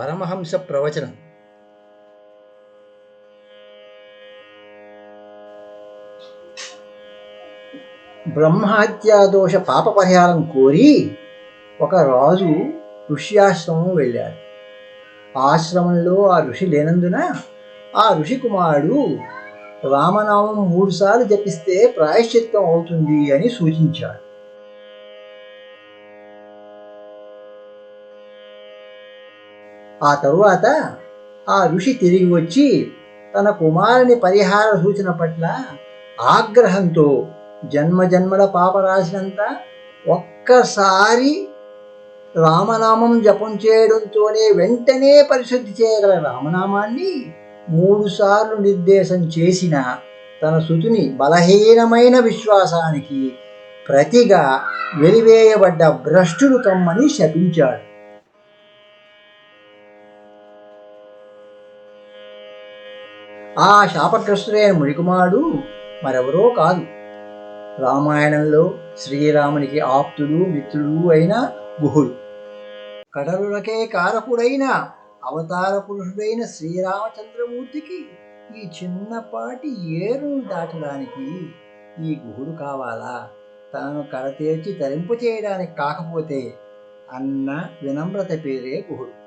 పరమహంస ప్రవచనం. బ్రహ్మహత్యాదోష పాప పరిహారం కోరి ఒక రాజు ఋష్యాశ్రమం వెళ్ళాడు. ఆశ్రమంలో ఆ ఋషి లేనందున ఆ ఋషి కుమారుడు రామనామం మూడుసార్లు జపిస్తే ప్రాయశ్చిత్తం అవుతుంది అని సూచించాడు. ఆ తరువాత ఆ ఋషి తిరిగి వచ్చి తన కుమారుని పరిహార సూచన పట్ల ఆగ్రహంతో జన్మ జన్మల పాప రాసినంత ఒక్కసారి రామనామం జపం చేయడంతోనే వెంటనే పరిశుద్ధి చేయగల రామనామాన్ని మూడుసార్లు నిర్దేశం చేసిన తన సుతుని బలహీనమైన విశ్వాసానికి ప్రతిగా వెలివేయబడ్డ భ్రష్టుడు కమ్మని శపించాడు. ఆ శాపగ్రస్తుడైన మునికుమారుడు మరెవరో కాదు. రామాయణంలో శ్రీరామునికి ఆప్తుడు మిత్రుడు అయిన గుహుడు. కడలులకే కారకుడైన అవతార పురుషుడైన శ్రీరామచంద్రమూర్తికి ఈ చిన్నపాటి ఏరును దాటడానికి ఈ గుహుడు కావాలా? తనను కడతేర్చి తరింపు చేయడానికి కాకపోతే అన్న వినమ్రత పేరే గుహుడు.